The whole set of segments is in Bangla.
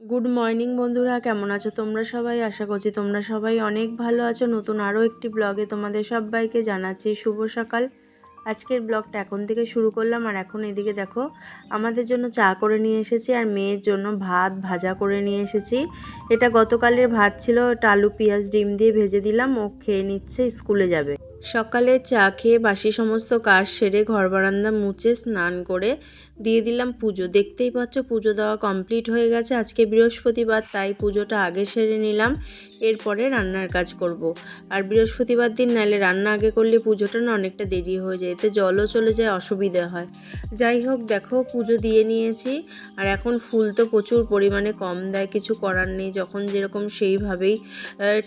গুড মর্নিং বন্ধুরা। কেমন আছো তোমরা সবাই? আশা করছি তোমরা সবাই অনেক ভালো আছো। নতুন আরও একটি ব্লগে তোমাদের সবাইকে জানাচ্ছি শুভ সকাল। আজকের ব্লগটা এখন থেকে শুরু করলাম। আর এখন এদিকে দেখো, আমাদের জন্য চা করে নিয়ে এসেছি আর মেয়ের জন্য ভাত ভাজা করে নিয়ে এসেছি। এটা গতকালের ভাত ছিল ওটা আলু, পেঁয়াজ, ডিম দিয়ে ভেজে দিলাম। ও খেয়ে নিচ্ছে, স্কুলে যাবে। সকালে চা খেয়ে বাসি সমস্ত কাজ সেরে ঘর বারান্দা মুছে স্নান করে দিয়ে দিলাম পুজো। দেখতেই পাচ্ছ পুজো দেওয়া কমপ্লিট হয়ে গেছে। আজকে বৃহস্পতিবার, তাই পুজোটা আগে সেরে নিলাম, এরপরে রান্নার কাজ করব। আর বৃহস্পতিবার দিন নাইলে রান্না আগে করলে পুজোটা না অনেকটা দেরি হয়ে যায়, এতে জলও চলে যায়, অসুবিধা হয়। যাই হোক, দেখো পুজো দিয়ে নিয়েছি, আর এখন ফুল তো প্রচুর পরিমাণে কম দেয়, কিছু করার নেই। যখন যেরকম সেইভাবেই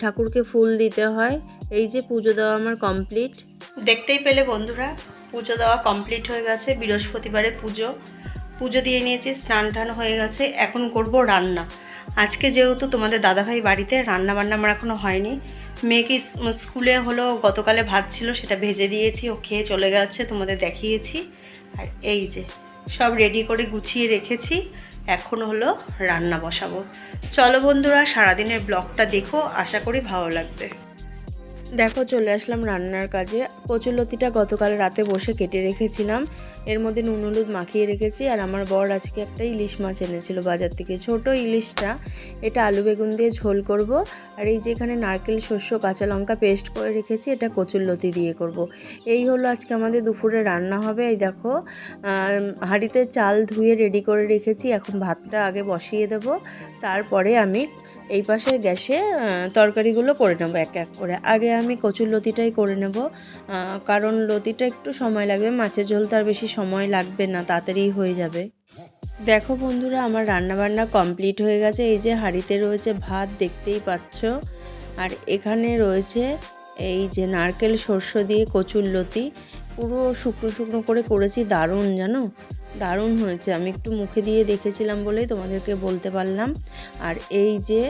ঠাকুরকে ফুল দিতে হয়। এই যে পুজো দেওয়া আমার কমপ্লিট দেখতেই পেলে বন্ধুরা, পুজো দেওয়া কমপ্লিট হয়ে গেছে, বৃহস্পতিবারে পুজো। পুজো দিয়ে নিয়েছি, স্নান টান হয়ে গেছে, এখন করব রান্না। আজকে যেহেতু তোমাদের দাদাভাই বাড়িতে রান্না বান্না আমার এখনও হয়নি। মেয়েকে স্কুলে হলো, গতকালে ভাত ছিল, সেটা ভেজে দিয়েছি, ও খেয়ে চলে গেছে, তোমাদের দেখিয়েছি। আর এই যে, সব রেডি করে গুছিয়ে রেখেছি, এখন হলো রান্না বসাবো। চলো বন্ধুরা, সারাদিনের ব্লগটা দেখো, আশা করি ভালো লাগবে। দেখো, চলে আসলাম রান্নার কাজে। কচুলতিটা গতকাল রাতে বসে কেটে রেখেছিলাম। এর মধ্যে নুন, হলুদ মাখিয়ে রেখেছি। আর আমার বর আজকে একটা ইলিশ মাছ এনেছিল বাজার থেকে। ছোট ইলিশটা। এটা আলু বেগুন দিয়ে ঝোল করব। আর এই যে এখানে নারকেল, শস্য, কাঁচা লঙ্কা পেস্ট করে রেখেছি, এটা কচুরলতি দিয়ে করব। এই হলো আজকে আমাদের দুপুরে রান্না হবে। এই দেখো হাঁড়িতে চাল ধুয়ে রেডি করে রেখেছি। এখন ভাতটা আগে বসিয়ে দেব। তারপরে আমি এই পাশের গ্যাসে তরকারিগুলো করে নেব এক এক করে। আগে আমি কচুর লতিটাই করে নেব কারণ লতিটা একটু সময় লাগবে। মাছের ঝোল তার বেশি সময় লাগবে না, তাড়াতাড়ি হয়ে যাবে। দেখো বন্ধুরা, আমার রান্নাবান্না কমপ্লিট হয়ে গেছে। এই যে হাঁড়িতে রয়েছে ভাত, দেখতেই পাচ্ছ। আর এখানে রয়েছে এই যে নারকেল শস্য দিয়ে কচুর লতি। পুরো শুকনো শুকনো করে করেছি, দারুণ, জানো? দারুণ হয়েছে। আমি একটু মুখে দিয়ে দেখেছিলাম বলেই তোমাদেরকে বলতে পারলাম। আর এই যে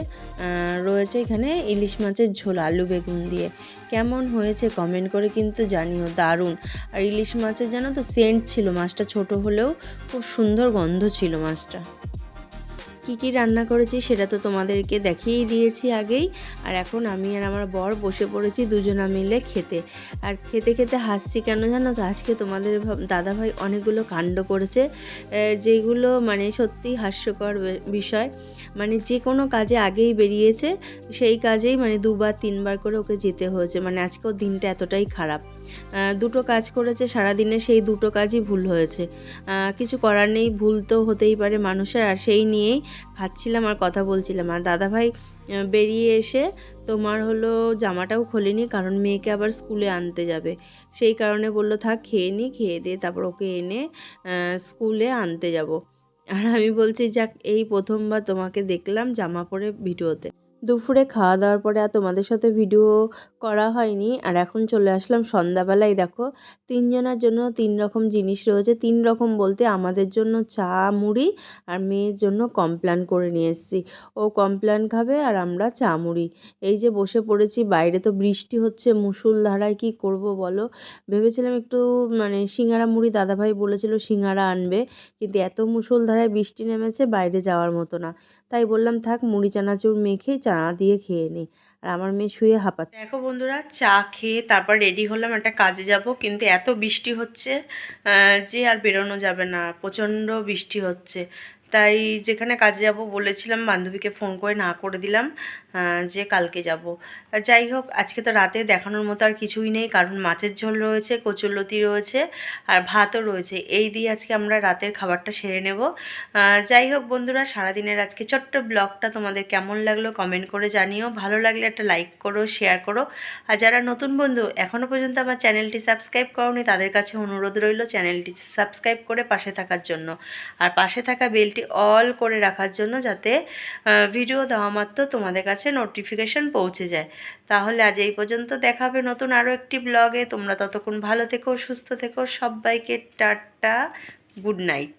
রয়েছে এখানে ইলিশ মাছের ঝোল, আলু বেগুন দিয়ে। কেমন হয়েছে কমেন্ট করে কিন্তু জানিও, দারুণ। আর ইলিশ মাছের জানো তো সেন্ট ছিল মাছটা ছোট হলেও খুব সুন্দর গন্ধ ছিল মাছটা। কি কি রান্না করেছি সেটা তো তোমাদেরকে দেখিয়েই দিয়েছি আগেই। আর এখন আমি আর আমার বর বসে পড়েছি দুজনা মিলে খেতে। আর খেতে খেতে হাসছি কেন জানো তো? আজকে তোমাদের দাদাভাই অনেকগুলো কাণ্ড করেছে যেগুলো মানে সত্যি হাস্যকর বিষয়। মানে যে কোনো কাজে আগেই বেরিয়েছে, সেই কাজেই মানে দুবার, তিনবার করে ওকে যেতে হয়েছে। মানে আজকেও দিনটা এতটাই খারাপ। দুটো কাজ করেছে, সারাদিনে সেই দুটো কাজই ভুল হয়েছে। কিছু করার নেই, ভুল তো হতেই পারে মানুষের। আর সেই নিয়েই খাচ্ছিলাম আর কথা বলছিলাম। আর দাদাভাই বেরিয়ে এসে তোমার হলো জামাটাও খোলেনি, কারণ মেয়েকে আবার স্কুলে আনতে যাবে। সেই কারণে বলল, থাক, খেয়ে নি, খেয়ে দিয়ে তারপর ওকে এনে স্কুলে আনতে যাব। আর আমি বলছি, যাক, এই প্রথমবার তোমাকে দেখলাম জামা পরে ভিডিওতে। দুপুরে খাওয়া দাওয়ার পরে আর তোমাদের সাথে ভিডিও করা হয়নি। আর এখন চলে আসলাম সন্ধ্যাবেলায় দেখো, তিনজনের জন্য তিন রকম জিনিস রয়েছে। তিন রকম বলতে আমাদের জন্য চা, মুড়ি আর মেয়ের জন্য কমপ্ল্যান করে নিয়ে এসেছি। ও কমপ্ল্যান খাবে আর আমরা চা, মুড়ি। এই যে বসে পড়েছি, বাইরে তো বৃষ্টি হচ্ছে, মুসুল ধারায় কি করব বলো? ভেবেছিলাম একটু মানে সিঙ্গারা মুড়ি দাদাভাই বলেছিল সিঙ্গারা আনবে, কিন্তু এত মুসুল ধারায় বৃষ্টি নেমেছে, বাইরে যাওয়ার মতো না। তাই বললাম, থাক, মুড়ি, চানাচুর মেখেই চানা দিয়ে খেয়ে নিই আর আমার মেয়ে শুয়ে হাঁপাত দেখো বন্ধুরা, চা খেয়ে তারপর রেডি হলাম একটা কাজে যাব, কিন্তু এত বৃষ্টি হচ্ছে যে আর বেরোনো যাবে না। প্রচণ্ড বৃষ্টি হচ্ছে। তাই যেখানে কাজে যাব বলেছিলাম, বান্ধবীকে ফোন করে না করে দিলাম যে কালকে যাব। যাই হোক, আজকে তো রাতে দেখানোর মতো আর কিছুই নেই, কারণ মাছের ঝোল রয়েছে, কচুরলতি রয়েছে, আর ভাতও রয়েছে। এই দিয়ে আজকে আমরা রাতের খাবারটা সেরে নেব। যাই হোক বন্ধুরা, সারাদিনের আজকে ছোট্ট ব্লগটা তোমাদের কেমন লাগল কমেন্ট করে জানিও। ভালো লাগলে একটা লাইক করো শেয়ার করো। আর যারা নতুন বন্ধু এখনও পর্যন্ত আমার চ্যানেলটি সাবস্ক্রাইব করোনি, তাদের কাছে অনুরোধ রইল চ্যানেলটি সাবস্ক্রাইব করে পাশে থাকার জন্য। আর পাশে থাকা বেলটি অল করে রাখার জন্য যাতে ভিডিও দেওয়া মাত্র তোমাদের কাছে নোটিফিকেশান পৌঁছে যায়। তাহলে আজ এই পর্যন্ত দেখাবে নতুন আরও একটি ব্লগে তোমরা ততক্ষণ ভালো থেকো, সুস্থ থেকো। সবাইকে টাটা গুড নাইট